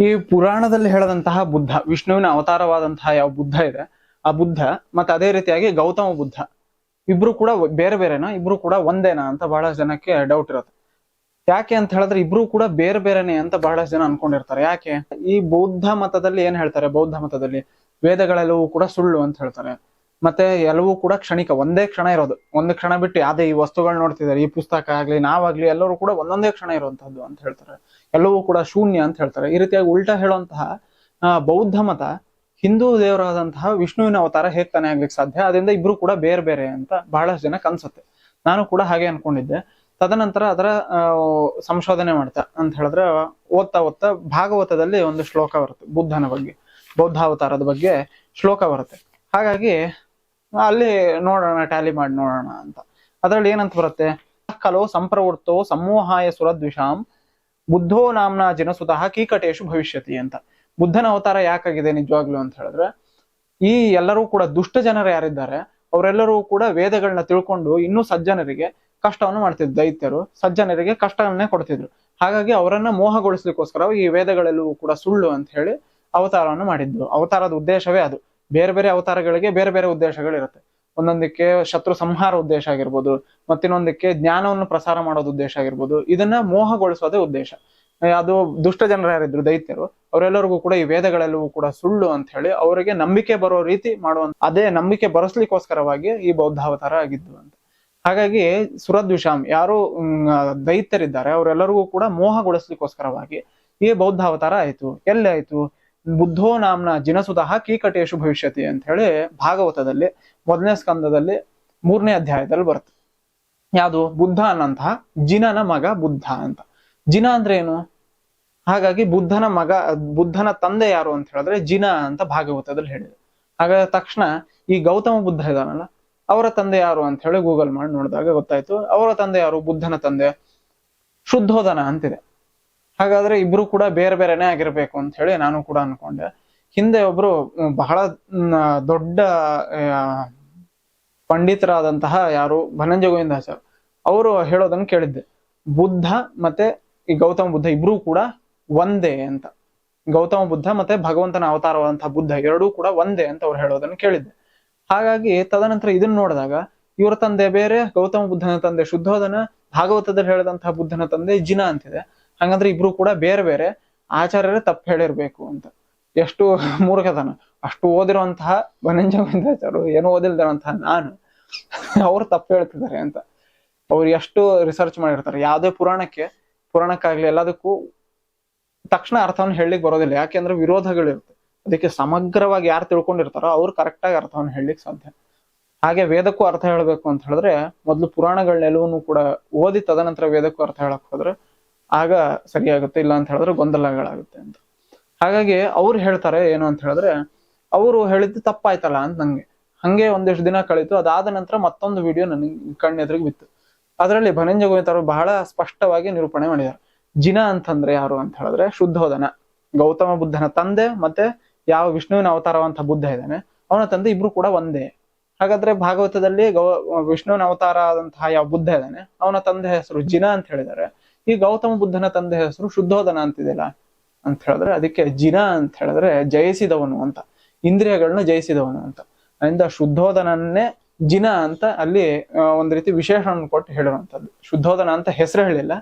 ಈ ಪುರಾಣದಲ್ಲಿ ಹೇಳದಂತಹ ಬುದ್ಧ, ವಿಷ್ಣುವಿನ ಅವತಾರವಾದಂತಹ ಯಾವ ಬುದ್ಧ ಇದೆ, ಆ ಬುದ್ಧ ಮತ್ತೆ ಅದೇ ರೀತಿಯಾಗಿ ಗೌತಮ ಬುದ್ಧ. ಇಬ್ರು ಕೂಡ ಬೇರೆ ಬೇರೆನಾ, ಇಬ್ರು ಕೂಡ ಒಂದೇನಾ ಅಂತ ಬಹಳಷ್ಟು ಜನಕ್ಕೆ ಡೌಟ್ ಇರುತ್ತೆ. ಯಾಕೆ ಅಂತ ಹೇಳಿದ್ರೆ ಇಬ್ರು ಕೂಡ ಬೇರೆ ಬೇರೆನೆ ಅಂತ ಬಹಳಷ್ಟು ಜನ ಅನ್ಕೊಂಡಿರ್ತಾರೆ. ಯಾಕೆ? ಈ ಬೌದ್ಧ ಮತದಲ್ಲಿ ಏನ್ ಹೇಳ್ತಾರೆ? ಬೌದ್ಧ ಮತದಲ್ಲಿ ವೇದಗಳೆಲ್ಲವೂ ಕೂಡ ಸುಳ್ಳು ಅಂತ ಹೇಳ್ತಾರೆ. ಮತ್ತೆ ಎಲ್ಲವೂ ಕೂಡ ಕ್ಷಣಿಕ, ಒಂದೇ ಕ್ಷಣ ಇರೋದು. ಒಂದು ಕ್ಷಣ ಬಿಟ್ಟು ಯಾವುದೇ ಈ ವಸ್ತುಗಳು ನೋಡ್ತಿದ್ದಾರೆ ಈ ಪುಸ್ತಕ ಆಗ್ಲಿ, ನಾವಾಗ್ಲಿ, ಎಲ್ಲರೂ ಕೂಡ ಒಂದೊಂದೇ ಕ್ಷಣ ಇರುವಂತಹದ್ದು ಅಂತ ಹೇಳ್ತಾರೆ. ಎಲ್ಲವೂ ಕೂಡ ಶೂನ್ಯ ಅಂತ ಹೇಳ್ತಾರೆ. ಈ ರೀತಿಯಾಗಿ ಉಲ್ಟಾ ಹೇಳುವಂತಹ ಬೌದ್ಧ ಮತ, ಹಿಂದೂ ದೇವರಾದಂತಹ ವಿಷ್ಣುವಿನ ಅವತಾರ ಹೇಗ್ ತಾನೇ ಆಗ್ಲಿಕ್ಕೆ ಸಾಧ್ಯ? ಅದರಿಂದ ಇಬ್ರು ಕೂಡ ಬೇರೆ ಬೇರೆ ಅಂತ ಬಹಳಷ್ಟು ಜನ ಕನ್ಸುತ್ತೆ ನಾನು ಕೂಡ ಹಾಗೆ ಅನ್ಕೊಂಡಿದ್ದೆ. ತದನಂತರ ಅದರ ಸಂಶೋಧನೆ ಮಾಡ್ತಾ ಅಂತ ಹೇಳಿದ್ರೆ ಓದ್ತಾ ಓದ್ತಾ ಭಾಗವತದಲ್ಲಿ ಒಂದು ಶ್ಲೋಕ ಬರುತ್ತೆ ಬುದ್ಧನ ಬಗ್ಗೆ, ಬೌದ್ಧಾವತಾರದ ಬಗ್ಗೆ ಶ್ಲೋಕ ಬರುತ್ತೆ. ಹಾಗಾಗಿ ಅಲ್ಲಿ ನೋಡೋಣ ಟ್ಯಾಲಿ ಮಾಡಿ ನೋಡೋಣ ಅಂತ. ಅದರಲ್ಲಿ ಏನಂತ ಬರುತ್ತೆ? ಕಲೋ ಸಂಪ್ರವೃತ್ತೋ ಸಮೂಹಾಯ ಸುರದ್ವಿಷಾಂ, ಬುದ್ಧೋ ನಾಮ್ನ ಜನಸುತಃ ಕೀಕಟೇಶು ಭವಿಷ್ಯತಿ ಅಂತ. ಬುದ್ಧನ ಅವತಾರ ಯಾಕಾಗಿದೆ ನಿಜವಾಗ್ಲು ಅಂತ ಹೇಳಿದ್ರೆ, ಈ ಎಲ್ಲರೂ ಕೂಡ ದುಷ್ಟ ಜನರು ಯಾರಿದ್ದಾರೆ, ಅವರೆಲ್ಲರೂ ಕೂಡ ವೇದಗಳನ್ನ ತಿಳ್ಕೊಂಡು ಇನ್ನೂ ಸಜ್ಜನರಿಗೆ ಕಷ್ಟವನ್ನು ಮಾಡ್ತಿದ್ರು, ದೈತ್ಯರು ಸಜ್ಜನರಿಗೆ ಕಷ್ಟವನ್ನೇ ಕೊಡ್ತಿದ್ರು. ಹಾಗಾಗಿ ಅವರನ್ನ ಮೋಹಗೊಳಿಸ್ಲಿಕ್ಕೋಸ್ಕರ ಈ ವೇದಗಳೆಲ್ಲವೂ ಕೂಡ ಸುಳ್ಳು ಅಂತ ಹೇಳಿ ಅವತಾರವನ್ನು ಮಾಡಿದ್ರು. ಅವತಾರದ ಉದ್ದೇಶವೇ ಅದು. ಬೇರೆ ಬೇರೆ ಅವತಾರಗಳಿಗೆ ಬೇರೆ ಬೇರೆ ಉದ್ದೇಶಗಳಿರುತ್ತೆ. ಒಂದೊಂದಕ್ಕೆ ಶತ್ರು ಸಂಹಾರ ಉದ್ದೇಶ ಆಗಿರ್ಬೋದು, ಮತ್ತಿನ್ನೊಂದಕ್ಕೆ ಜ್ಞಾನವನ್ನು ಪ್ರಸಾರ ಮಾಡೋದು ಉದ್ದೇಶ ಆಗಿರ್ಬೋದು, ಇದನ್ನ ಮೋಹಗೊಳಿಸೋದೇ ಉದ್ದೇಶ. ಅದು ದುಷ್ಟ ಜನರು ಯಾರಿದ್ರು, ದೈತ್ಯರು, ಅವರೆಲ್ಲರಿಗೂ ಕೂಡ ಈ ವೇದಗಳೆಲ್ಲವೂ ಕೂಡ ಸುಳ್ಳು ಅಂತ ಹೇಳಿ ಅವರಿಗೆ ನಂಬಿಕೆ ಬರೋ ರೀತಿ ಮಾಡುವಂತ, ಅದೇ ನಂಬಿಕೆ ಬರಸ್ಲಿಕ್ಕೋಸ್ಕರವಾಗಿ ಈ ಬೌದ್ಧಾವತಾರ ಆಗಿದ್ದು ಅಂತ. ಹಾಗಾಗಿ ಸುರದ್ವಿಷಾಮ್ ಯಾರು ದೈತ್ಯರಿದ್ದಾರೆ, ಅವರೆಲ್ಲರಿಗೂ ಕೂಡ ಮೋಹಗೊಳಿಸ್ಲಿಕ್ಕೋಸ್ಕರವಾಗಿ ಈ ಬೌದ್ಧಾವತಾರ ಆಯ್ತು. ಎಲ್ಲಿ ಆಯ್ತು? ಬುದ್ಧೋ ನಾಮ್ನ ಜಿನಸುತಃ ಕೀಕಟೇಶು ಭವಿಷ್ಯತಿ ಅಂತ ಹೇಳಿ ಭಾಗವತದಲ್ಲಿ ಮೊದಲನೇ ಸ್ಕಂದದಲ್ಲಿ ಮೂರನೇ ಅಧ್ಯಾಯದಲ್ಲಿ ಬರುತ್ತೆ. ಯಾವುದು? ಬುದ್ಧ ಅನ್ನಂತಹ ಜಿನನ ಮಗ ಬುದ್ಧ ಅಂತ. ಜಿನ ಅಂದ್ರೆ ಏನು? ಹಾಗಾಗಿ ಬುದ್ಧನ ಮಗ, ಬುದ್ಧನ ತಂದೆ ಯಾರು ಅಂತ ಹೇಳಿದ್ರೆ ಜಿನ ಅಂತ ಭಾಗವತದಲ್ಲಿ ಹೇಳಿದೆ. ಹಾಗಾದ ತಕ್ಷಣ ಈ ಗೌತಮ ಬುದ್ಧ ಇದಾನಲ್ಲ ಅವರ ತಂದೆ ಯಾರು ಅಂತ ಹೇಳಿ ಗೂಗಲ್ ಮಾಡಿ ನೋಡಿದಾಗ ಗೊತ್ತಾಯ್ತು. ಅವರ ತಂದೆ ಯಾರು? ಬುದ್ಧನ ತಂದೆ. ಶುದ್ಧೋಧನ ಅಂತಿದೆ. ಹಾಗಾದ್ರೆ ಇಬ್ರು ಕೂಡ ಬೇರೆ ಬೇರೆನೆ ಆಗಿರ್ಬೇಕು ಅಂತ ಹೇಳಿ ನಾನು ಕೂಡ ಅನ್ಕೊಂಡೆ. ಹಿಂದೆ ಒಬ್ರು ಬಹಳ ದೊಡ್ಡ ಪಂಡಿತರಾದಂತಹ ಯಾರು? ಧನಂಜಯ ಗೋವಿಂದಾಚಾರ್ಯ ಅವರು ಹೇಳೋದನ್ನು ಕೇಳಿದ್ದೆ. ಬುದ್ಧ ಮತ್ತೆ ಈ ಗೌತಮ ಬುದ್ಧ ಇಬ್ರು ಕೂಡ ಒಂದೇ ಅಂತ. ಗೌತಮ ಬುದ್ಧ ಮತ್ತೆ ಭಗವಂತನ ಅವತಾರವಾದಂತಹ ಬುದ್ಧ ಎರಡೂ ಕೂಡ ಒಂದೇ ಅಂತ ಅವ್ರು ಹೇಳೋದನ್ನು ಕೇಳಿದ್ದೆ. ಹಾಗಾಗಿ ತದನಂತರ ಇದನ್ನ ನೋಡಿದಾಗ ಇವರ ತಂದೆ ಬೇರೆ, ಗೌತಮ ಬುದ್ಧನ ತಂದೆ ಶುದ್ಧೋಧನ ಭಾಗವತದಲ್ಲಿ ಹೇಳಿದಂತಹ ಬುದ್ಧನ ತಂದೆ ಜಿನ ಅಂತಿದೆ. ಹಂಗಂದ್ರೆ ಇಬ್ರು ಕೂಡ ಬೇರೆ ಬೇರೆ ಆಚಾರ್ಯರೇ ತಪ್ಪು ಹೇಳಿರ್ಬೇಕು ಅಂತ. ಎಷ್ಟು ಮೂರ್ಖತನ. ಅಷ್ಟು ಓದಿರುವಂತಹ ಬನಂಜ ಗೋವಿಂದಾಚಾರ್ಯರು ಏನು ಓದಿಲ್ದಿರುವಂತಹ ನಾನು ಅವ್ರು ತಪ್ಪು ಹೇಳ್ತಿದ್ದಾರೆ ಅಂತ. ಅವ್ರು ಎಷ್ಟು ರಿಸರ್ಚ್ ಮಾಡಿರ್ತಾರೆ. ಯಾವುದೇ ಪುರಾಣಕ್ಕೆ, ಪುರಾಣಕ್ಕಾಗ್ಲಿ ಎಲ್ಲದಕ್ಕೂ ತಕ್ಷಣ ಅರ್ಥವನ್ನು ಹೇಳಲಿಕ್ಕೆ ಬರೋದಿಲ್ಲ. ಯಾಕೆಂದ್ರೆ ವಿರೋಧಗಳಿರುತ್ತೆ. ಅದಕ್ಕೆ ಸಮಗ್ರವಾಗಿ ಯಾರು ತಿಳ್ಕೊಂಡಿರ್ತಾರೋ ಅವ್ರು ಕರೆಕ್ಟಾಗಿ ಅರ್ಥವನ್ನು ಹೇಳಲಿಕ್ಕೆ ಸಾಧ್ಯ. ಹಾಗೆ ವೇದಕ್ಕೂ ಅರ್ಥ ಹೇಳಬೇಕು ಅಂತ ಹೇಳಿದ್ರೆ ಮೊದಲು ಪುರಾಣಗಳನ್ನೆಲ್ಲವನ್ನೂ ಕೂಡ ಓದಿ ತದನಂತರ ವೇದಕ್ಕೂ ಅರ್ಥ ಹೇಳಕ್ ಹೋದ್ರೆ ಆಗ ಸರಿಯಾಗುತ್ತೆ, ಇಲ್ಲ ಅಂತ ಹೇಳಿದ್ರೆ ಗೊಂದಲಗಳಾಗುತ್ತೆ ಅಂತ. ಹಾಗಾಗಿ ಅವ್ರು ಹೇಳ್ತಾರೆ ಏನು ಅಂತ ಹೇಳಿದ್ರೆ, ಅವರು ಹೇಳಿದ್ದು ತಪ್ಪಾಯ್ತಲ್ಲ ಅಂತ ನಂಗೆ. ಹಂಗೆ ಒಂದಿಷ್ಟು ದಿನ ಕಳೀತು, ಅದಾದ ನಂತರ ಮತ್ತೊಂದು ವಿಡಿಯೋ ನನಗೆ ಕಣ್ಣೆದುರಿಗೆ ಬಿತ್ತು. ಅದರಲ್ಲಿ ಭನಂಜ ಗೋವಿಂದರು ಬಹಳ ಸ್ಪಷ್ಟವಾಗಿ ನಿರೂಪಣೆ ಮಾಡಿದ್ದಾರೆ. ಜಿನ ಅಂತಂದ್ರೆ ಯಾರು? ಅಂತ ಹೇಳಿದ್ರೆ ಶುದ್ಧೋಧನ ಗೌತಮ ಬುದ್ಧನ ತಂದೆ ಮತ್ತೆ ಯಾವ ವಿಷ್ಣುವಿನ ಅವತಾರವಂತ ಬುದ್ಧ ಇದ್ದಾನೆ. ಅವನ ತಂದೆ ಇಬ್ರು ಕೂಡ ಒಂದೇ. ಹಾಗಾದ್ರೆ ಭಾಗವತದಲ್ಲಿ ಗೌ, ವಿಷ್ಣುವಿನ ಅವತಾರ ಆದಂತಹ ಯಾವ ಬುದ್ಧ ಇದ್ದಾನೆ, ಅವನ ತಂದೆ ಹೆಸರು ಜಿನ ಅಂತ ಹೇಳಿದ್ದಾರೆ. ಈ ಗೌತಮ ಬುದ್ಧನ ತಂದೆ ಹೆಸರು ಶುದ್ಧೋದನ ಅಂತಿದೆಯಲ್ಲ ಅಂತ ಹೇಳಿದ್ರೆ ಅದಕ್ಕೆ ಜಿನ ಅಂತ ಹೇಳಿದ್ರೆ ಜಯಿಸಿದವನು ಅಂತ, ಇಂದ್ರಿಯಗಳನ್ನ ಜಯಿಸಿದವನು ಅಂತ. ಅದರಿಂದ ಶುದ್ಧೋದನನ್ನೇ ಜಿನ ಅಂತ ಅಲ್ಲಿ ಒಂದ್ ರೀತಿ ವಿಶೇಷಣ ಕೊಟ್ಟು ಹೇಳಿರುವಂತದ್ದು ಶುದ್ಧೋದನ ಅಂತ ಹೆಸರು ಹೇಳಿಲ್ಲ,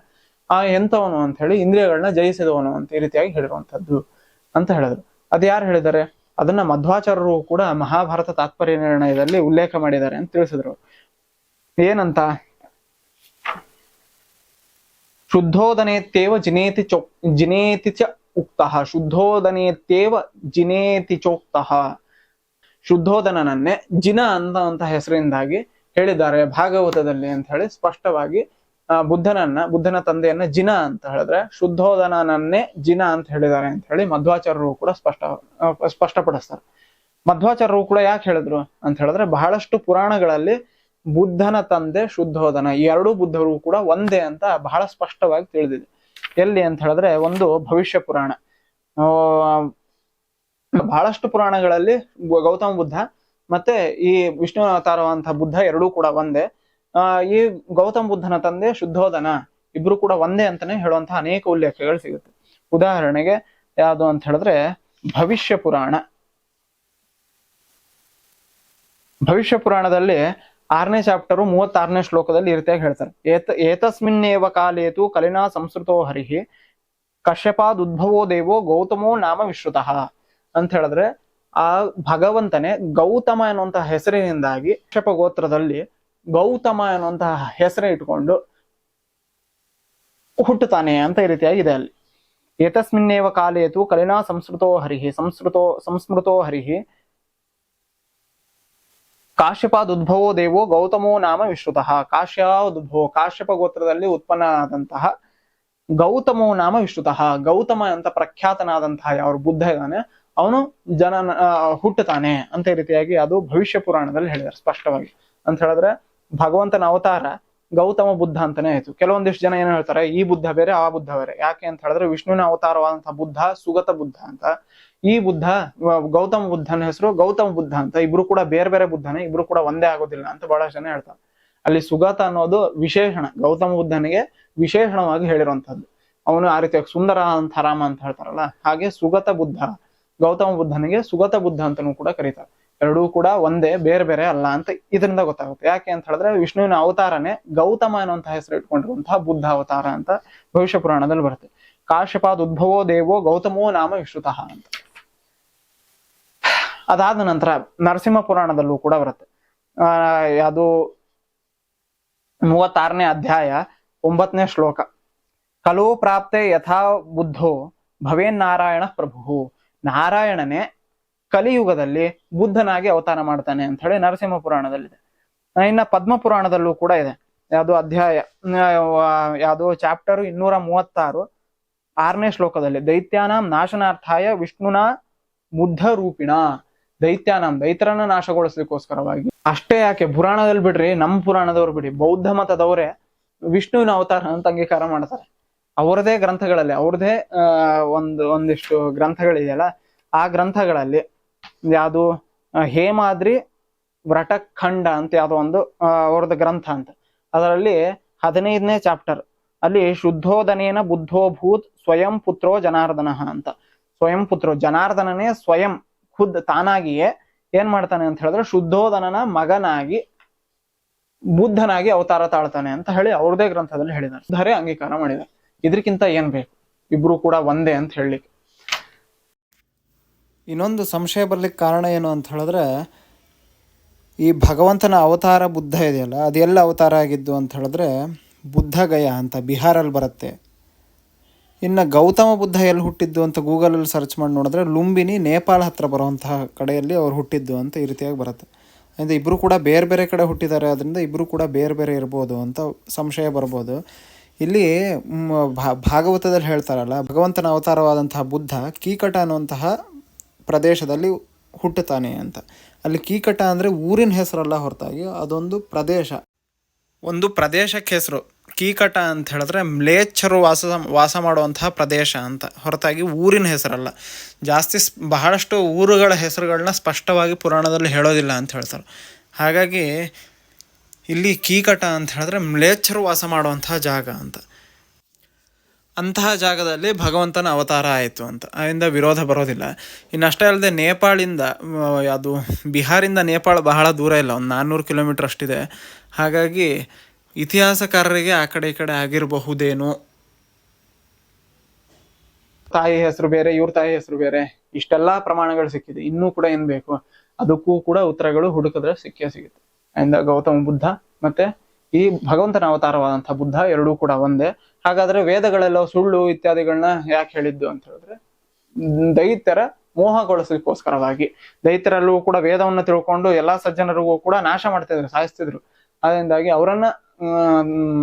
ಆ ಎಂತವನು ಅಂತ ಹೇಳಿ ಇಂದ್ರಿಯಗಳನ್ನ ಜಯಿಸಿದವನು ಅಂತ ಈ ರೀತಿಯಾಗಿ ಹೇಳಿರುವಂತದ್ದು ಅಂತ ಹೇಳಿದ್ರು. ಅದು ಯಾರು ಹೇಳಿದ್ದಾರೆ? ಅದನ್ನ ಮಧ್ವಾಚಾರ್ಯರು ಕೂಡ ಮಹಾಭಾರತ ತಾತ್ಪರ್ಯ ನಿರ್ಣಯದಲ್ಲಿ ಉಲ್ಲೇಖ ಮಾಡಿದ್ದಾರೆ ಅಂತ ತಿಳಿಸಿದ್ರು ಏನಂತ? ಶುದ್ಧೋದನೇತ್ಯೇವ ಜಿನೇತಿ ಚೋ ಜಿನೇತಿ ಚ ಉಕ್ತಃ. ಶುದ್ಧೋದನೇತ್ಯೇವ ಜಿನೇತಿ ಚೋಕ್ತಃ. ಶುದ್ಧೋದನನನ್ನೇ ಜಿನ ಅಂತ ಹೆಸರಿಂದಾಗಿ ಹೇಳಿದ್ದಾರೆ ಭಾಗವತದಲ್ಲಿ ಅಂತ ಹೇಳಿ ಸ್ಪಷ್ಟವಾಗಿ ಬುದ್ಧನನ್ನ, ಬುದ್ಧನ ತಂದೆಯನ್ನ ಜಿನ ಅಂತ ಹೇಳಿದ್ರೆ ಶುದ್ಧೋದನನನ್ನೇ ಜಿನ ಅಂತ ಹೇಳಿದ್ದಾರೆ ಅಂತ ಹೇಳಿ ಮಧ್ವಾಚಾರ್ಯರು ಕೂಡ ಸ್ಪಷ್ಟ ಸ್ಪಷ್ಟಪಡಿಸ್ತಾರೆ. ಮಧ್ವಾಚಾರ್ಯರು ಕೂಡ ಯಾಕೆ ಹೇಳಿದ್ರು ಅಂತ ಹೇಳಿದ್ರೆ ಬಹಳಷ್ಟು ಪುರಾಣಗಳಲ್ಲಿ ಬುದ್ಧನ ತಂದೆ ಶುದ್ಧೋಧನ ಈ ಎರಡೂ ಬುದ್ಧರು ಕೂಡ ಒಂದೇ ಅಂತ ಬಹಳ ಸ್ಪಷ್ಟವಾಗಿ ತಿಳಿದಿದೆ. ಎಲ್ಲಿ ಅಂತ ಹೇಳಿದ್ರೆ ಒಂದು ಭವಿಷ್ಯ ಪುರಾಣ. ಬಹಳಷ್ಟು ಪುರಾಣಗಳಲ್ಲಿ ಗೌತಮ ಬುದ್ಧ ಮತ್ತೆ ಈ ವಿಷ್ಣು ಅವತಾರವಂತಹ ಬುದ್ಧ ಎರಡೂ ಕೂಡ ಒಂದೇ. ಈ ಗೌತಮ ಬುದ್ಧನ ತಂದೆ ಶುದ್ಧೋಧನ ಇಬ್ರು ಕೂಡ ಒಂದೇ ಅಂತಾನೆ ಹೇಳುವಂತಹ ಅನೇಕ ಉಲ್ಲೇಖಗಳು ಸಿಗುತ್ತೆ. ಉದಾಹರಣೆಗೆ ಯಾವುದು ಅಂತ ಹೇಳಿದ್ರೆ ಭವಿಷ್ಯ ಪುರಾಣ. ಭವಿಷ್ಯ ಪುರಾಣದಲ್ಲಿ ಆರನೇ ಚಾಪ್ಟರ್ ಮೂವತ್ತಾರನೇ ಶ್ಲೋಕದಲ್ಲಿ ರೀತಿಯಾಗಿ ಹೇಳ್ತಾರೆ. ಏತ ಏತಸ್ಮಿನ್ನೇವ ಕಾಲೇತು ಕಲಿನಾ ಸಂಸ್ಕೃತೋ ಹರಿಹಿ ಕಶ್ಯಪಾದ ಉದ್ಭವೋ ದೇವೋ ಗೌತಮೋ ನಾಮ ವಿಶ್ರುತಃ ಅಂತ ಹೇಳಿದ್ರೆ ಆ ಭಗವಂತನೇ ಗೌತಮ ಎನ್ನುವಂತಹ ಹೆಸರಿನಿಂದಾಗಿ ಕಶ್ಯಪ ಗೋತ್ರದಲ್ಲಿ ಗೌತಮ ಎನ್ನುವಂತಹ ಹೆಸರೇ ಇಟ್ಕೊಂಡು ಹುಟ್ಟುತ್ತಾನೆ ಅಂತ ಈ ರೀತಿಯಾಗಿ ಇದೆ ಅಲ್ಲಿ. ಏತಸ್ಮಿನ್ನೇವ ಕಾಲೇತು ಕಲಿನಾ ಸಂಸ್ಕೃತೋ ಹರಿಹಿ ಸಂಸ್ಕೃತೋ ಸಂಸ್ಮೃತೋ ಹರಿಹಿ ಕಾಶ್ಯಪಾದ್ ಉದ್ಭವೋ ದೇವೋ ಗೌತಮೋ ನಾಮ ವಿಶ್ರುತಃ. ಕಾಶ್ಯಾದ್ ಉದ್ಭವ ಕಾಶ್ಯಪ ಗೋತ್ರದಲ್ಲಿ ಉತ್ಪನ್ನ ಆದಂತಹ ಗೌತಮೋ ನಾಮ ವಿಶ್ರುತಃ. ಗೌತಮ ಅಂತ ಪ್ರಖ್ಯಾತನಾದಂತಹ ಯಾವ ಬುದ್ಧ ಇದ್ದಾನೆ, ಅವನು ಜನ ಹುಟ್ಟುತ್ತಾನೆ ಅಂತ ರೀತಿಯಾಗಿ ಅದು ಭವಿಷ್ಯ ಪುರಾಣದಲ್ಲಿ ಹೇಳಿದ್ದಾರೆ ಸ್ಪಷ್ಟವಾಗಿ. ಅಂತ ಹೇಳಿದ್ರೆ ಭಗವಂತನ ಅವತಾರ ಗೌತಮ ಬುದ್ಧ ಅಂತಾನೆ ಆಯ್ತು. ಕೆಲವೊಂದಿಷ್ಟು ಜನ ಏನ್ ಹೇಳ್ತಾರೆ, ಈ ಬುದ್ಧ ಬೇರೆ, ಆ ಬುದ್ಧ ಬೇರೆ. ಯಾಕೆ ಅಂತ ಹೇಳಿದ್ರೆ ವಿಷ್ಣುವಿನ ಅವತಾರವಾದಂತಹ ಬುದ್ಧ ಸುಗತ ಬುದ್ಧ ಅಂತ. ಈ ಬುದ್ಧ ಗೌತಮ ಬುದ್ಧನ ಹೆಸರು ಗೌತಮ ಬುದ್ಧ ಅಂತ. ಇಬ್ರು ಕೂಡ ಬೇರೆ ಬೇರೆ ಬುದ್ಧನೇ, ಇಬ್ರು ಕೂಡ ಒಂದೇ ಆಗೋದಿಲ್ಲ ಅಂತ ಬಹಳಷ್ಟು ಜನ ಹೇಳ್ತಾರೆ. ಅಲ್ಲಿ ಸುಗತ ಅನ್ನೋದು ವಿಶೇಷಣ, ಗೌತಮ ಬುದ್ಧನಿಗೆ ವಿಶೇಷಣವಾಗಿ ಹೇಳಿರುವಂತಹದ್ದು ಅವನು ಆ ರೀತಿಯಾಗಿ ಸುಂದರ ಅಂತ, ರಾಮ ಅಂತ ಹೇಳ್ತಾರಲ್ಲ, ಹಾಗೆ ಸುಗತ ಬುದ್ಧ, ಗೌತಮ ಬುದ್ಧನಿಗೆ ಸುಗತ ಬುದ್ಧ ಅಂತಾನೂ ಕೂಡ ಕರೀತಾರೆ. ಎರಡೂ ಕೂಡ ಒಂದೇ, ಬೇರೆ ಬೇರೆ ಅಲ್ಲ ಅಂತ ಇದರಿಂದ ಗೊತ್ತಾಗುತ್ತೆ. ಯಾಕೆ ಅಂತ ಹೇಳಿದ್ರೆ, ವಿಷ್ಣುವಿನ ಅವತಾರನೇ ಗೌತಮ ಅನ್ನುವಂತಹ ಹೆಸರು ಇಟ್ಕೊಂಡಿರುವಂತಹ ಬುದ್ಧ ಅವತಾರ ಅಂತ ಭವಿಷ್ಯ ಪುರಾಣದಲ್ಲಿ ಬರುತ್ತೆ. ಕಾಶ್ಯಪಾದ್ ಉದ್ಭವೋ ದೇವೋ ಗೌತಮೋ ನಾಮ ವಿಶ್ರುತಃ ಅಂತ. ಅದಾದ ನಂತರ ನರಸಿಂಹ ಪುರಾಣದಲ್ಲೂ ಕೂಡ ಬರುತ್ತೆ. ಅದು ಮೂವತ್ತಾರನೇ ಅಧ್ಯಾಯ ಒಂಬತ್ತನೇ ಶ್ಲೋಕ. ಕಲೋ ಪ್ರಾಪ್ತೆ ಯಥಾ ಬುದ್ಧೋ ಭವೇನ್ ನಾರಾಯಣ ಪ್ರಭು ನಾರಾಯಣನೇ ಕಲಿಯುಗದಲ್ಲಿ ಬುದ್ಧನಾಗಿ ಅವತಾರ ಮಾಡ್ತಾನೆ ಅಂತ ಹೇಳಿ ನರಸಿಂಹ ಪುರಾಣದಲ್ಲಿದೆ. ಇನ್ನ ಪದ್ಮ ಪುರಾಣದಲ್ಲೂ ಕೂಡ ಇದೆ. ಯಾವುದು ಅಧ್ಯಾಯ ಯಾವುದು ಚಾಪ್ಟರ್ ಇನ್ನೂರ ಮೂವತ್ತಾರು, ಆರನೇ ಶ್ಲೋಕದಲ್ಲಿ ದೈತ್ಯಾನಾಂ ನಾಶನಾರ್ಥಾಯ ವಿಷ್ಣುನ ಬುದ್ಧ ರೂಪಿಣ ದೈತ್ಯಾನಾಂ, ದೈತ್ಯರನ್ನ ನಾಶಗೊಳಿಸ್ಲಿಕ್ಕೋಸ್ಕರವಾಗಿ ಅಷ್ಟೇ ಯಾಕೆ, ಪುರಾಣದಲ್ಲಿ ಬಿಡ್ರಿ, ನಮ್ಮ ಪುರಾಣದವ್ರು ಬಿಡಿ. ಬೌದ್ಧ ಮತದವರೇ ವಿಷ್ಣುವಿನ ಅವತಾರ ಅಂತ ಅಂಗೀಕಾರ ಮಾಡ್ತಾರೆ. ಅವರದೇ ಗ್ರಂಥಗಳಲ್ಲಿ, ಅವ್ರದೇ ಒಂದು, ಒಂದಿಷ್ಟು ಗ್ರಂಥಗಳಿದೆಯಲ್ಲ, ಆ ಗ್ರಂಥಗಳಲ್ಲಿ ಯಾವುದು ಹೇಮಾದ್ರಿ ವ್ರಟಖಂಡ ಅಂತ ಯಾವುದೋ ಒಂದು ಅವ್ರದ ಗ್ರಂಥ ಅಂತ. ಅದರಲ್ಲಿ ಹದಿನೈದನೇ ಚಾಪ್ಟರ್. ಅಲ್ಲಿ ಶುದ್ಧೋದನೇನ ಬುದ್ಧೋಭೂತ್ ಸ್ವಯಂ ಪುತ್ರೋ ಜನಾರ್ದನ ಅಂತ. ಸ್ವಯಂ ಪುತ್ರೋ, ಜನಾರ್ದನನೇ ಸ್ವಯಂ. ಖುದ್ ತಾನಾಗಿಯೇ ಏನ್ ಮಾಡ್ತಾನೆ ಅಂತ ಹೇಳಿದ್ರೆ ಶುದ್ಧೋದನನ ಮಗನಾಗಿ, ಬುದ್ಧನಾಗಿ ಅವತಾರ ತಾಳ್ತಾನೆ ಅಂತ ಹೇಳಿ ಅವ್ರದೇ ಗ್ರಂಥದಲ್ಲಿ ಹೇಳಿದ್ದಾರೆ. ಧರೆ ಅಂಗೀಕಾರ ಮಾಡಿದ್ದಾರೆ ಇದಕ್ಕಿಂತ ಏನ್ ಬೇಕು? ಇಬ್ರು ಕೂಡ ಒಂದೇ ಅಂತ ಹೇಳಲಿಕ್ಕೆ. ಇನ್ನೊಂದು ಸಂಶಯ ಬರ್ಲಿಕ್ಕೆ ಕಾರಣ ಏನು ಅಂತ ಹೇಳಿದ್ರೆ, ಈ ಭಗವಂತನ ಅವತಾರ ಬುದ್ಧ ಇದೆಯಲ್ಲ, ಅದೆಲ್ಲ ಅವತಾರ ಆಗಿದ್ದು ಅಂತ ಹೇಳಿದ್ರೆ ಬುದ್ಧಗಯ ಅಂತ ಬಿಹಾರಲ್ಲಿ ಬರುತ್ತೆ. ಇನ್ನು ಗೌತಮ ಬುದ್ಧ ಎಲ್ಲಿ ಹುಟ್ಟಿದ್ದು ಅಂತ ಗೂಗಲಲ್ಲಿ ಸರ್ಚ್ ಮಾಡಿ ನೋಡಿದ್ರೆ ಲುಂಬಿನಿ ನೇಪಾಳ ಹತ್ರ ಬರುವಂತಹ ಕಡೆಯಲ್ಲಿ ಅವ್ರು ಹುಟ್ಟಿದ್ದು ಅಂತ ಈ ರೀತಿಯಾಗಿ ಬರುತ್ತೆ. ಅಂದರೆ ಇಬ್ಬರು ಕೂಡ ಬೇರೆ ಬೇರೆ ಕಡೆ ಹುಟ್ಟಿದ್ದಾರೆ ಅದರಿಂದ ಇಬ್ಬರು ಕೂಡ ಬೇರೆ ಬೇರೆ ಇರ್ಬೋದು ಅಂತ ಸಂಶಯ ಬರ್ಬೋದು. ಇಲ್ಲಿ ಭಾಗವತದಲ್ಲಿ ಹೇಳ್ತಾರಲ್ಲ, ಭಗವಂತನ ಅವತಾರವಾದಂತಹ ಬುದ್ಧ ಕೀಕಟ ಅನ್ನುವಂತಹ ಪ್ರದೇಶದಲ್ಲಿ ಹುಟ್ಟುತ್ತಾನೆ ಅಂತ. ಅಲ್ಲಿ ಕೀಕಟ ಅಂದರೆ ಊರಿನ ಹೆಸರಲ್ಲ ಹೊರತಾಗಿ ಅದೊಂದು ಪ್ರದೇಶ. ಒಂದು ಪ್ರದೇಶಕ್ಕೆ ಹೆಸರು. ಕೀಕಟ ಅಂತ ಹೇಳಿದ್ರೆ ಮ್ಲೇಚ್ಛರು ವಾಸ ವಾಸ ಮಾಡುವಂತಹ ಪ್ರದೇಶ ಅಂತ. ಹೊರತಾಗಿ ಊರಿನ ಹೆಸರಲ್ಲ. ಜಾಸ್ತಿ ಬಹಳಷ್ಟು ಊರುಗಳ ಹೆಸರುಗಳನ್ನ ಸ್ಪಷ್ಟವಾಗಿ ಪುರಾಣದಲ್ಲಿ ಹೇಳೋದಿಲ್ಲ ಅಂತ ಹೇಳ್ತಾರೆ. ಹಾಗಾಗಿ ಇಲ್ಲಿ ಕೀಕಟ ಅಂತ ಹೇಳಿದ್ರೆ ಮ್ಲೇಚ್ಛರು ವಾಸ ಮಾಡುವಂತಹ ಜಾಗ ಅಂತ. ಅಂತಹ ಜಾಗದಲ್ಲಿ ಭಗವಂತನ ಅವತಾರ ಆಯಿತು ಅಂತ. ಅದರಿಂದ ವಿರೋಧ ಬರೋದಿಲ್ಲ. ಇನ್ನಷ್ಟೇ ಅಲ್ಲದೆ ನೇಪಾಳಿಂದ ಅದು ಬಿಹಾರಿಂದ ನೇಪಾಳ ಬಹಳ ದೂರ ಇಲ್ಲ. ಒಂದು ನಾನ್ನೂರು ಕಿಲೋಮೀಟ್ರ್ ಅಷ್ಟಿದೆ ಹಾಗಾಗಿ ಇತಿಹಾಸಕಾರರಿಗೆ ಆ ಕಡೆ ಈ ಕಡೆ ಆಗಿರಬಹುದೇನೋ? ತಾಯಿ ಹೆಸರು ಬೇರೆ, ಇವ್ರ ತಾಯಿ ಹೆಸರು ಬೇರೆ, ಇಷ್ಟೆಲ್ಲಾ ಪ್ರಮಾಣಗಳು ಸಿಕ್ಕಿದೆ. ಇನ್ನೂ ಕೂಡ ಏನ್ ಬೇಕು? ಅದಕ್ಕೂ ಕೂಡ ಉತ್ತರಗಳು ಹುಡುಕಿದ್ರೆ ಸಿಕ್ಕೇ ಸಿಗುತ್ತೆ. ಅಂದ ಗೌತಮ ಬುದ್ಧ ಮತ್ತೆ ಈ ಭಗವಂತನ ಅವತಾರವಾದಂತಹ ಬುದ್ಧ ಎರಡೂ ಕೂಡ ಒಂದೇ. ಹಾಗಾದ್ರೆ ವೇದಗಳೆಲ್ಲ ಸುಳ್ಳು ಇತ್ಯಾದಿಗಳನ್ನ ಯಾಕೆ ಹೇಳಿದ್ದು ಅಂತ ಹೇಳಿದ್ರೆ, ದೈತ್ಯರ ಮೋಹಗೊಳಿಸಲಿಕ್ಕೋಸ್ಕರವಾಗಿ. ದೈತ್ಯರಲ್ಲೂ ಕೂಡ ವೇದವನ್ನ ತಿಳ್ಕೊಂಡು ಎಲ್ಲಾ ಸಜ್ಜನರಿಗೂ ಕೂಡ ನಾಶ ಮಾಡ್ತಿದ್ರು, ಸಾಯಿಸ್ತಿದ್ರು. ಅದರಿಂದಾಗಿ ಅವರನ್ನ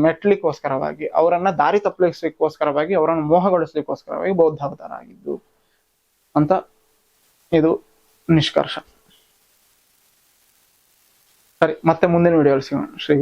ಮೆಟ್ಲಿಕ್ಕೋಸ್ಕರವಾಗಿ ಅವರನ್ನ ದಾರಿ ತಪ್ಪಲಿಸ್ಲಿಕ್ಕೋಸ್ಕರವಾಗಿ ಅವರನ್ನು ಮೋಹಗೊಳಿಸ್ಲಿಕ್ಕೋಸ್ಕರವಾಗಿ ಬೌದ್ಧ ಅವತಾರ ಆಗಿದ್ದು ಅಂತ ಇದು ನಿಷ್ಕರ್ಷ. ಸರಿ, ಮತ್ತೆ ಮುಂದಿನ ವಿಡಿಯೋ ಸಿಗೋಣ. ಶ್ರೀ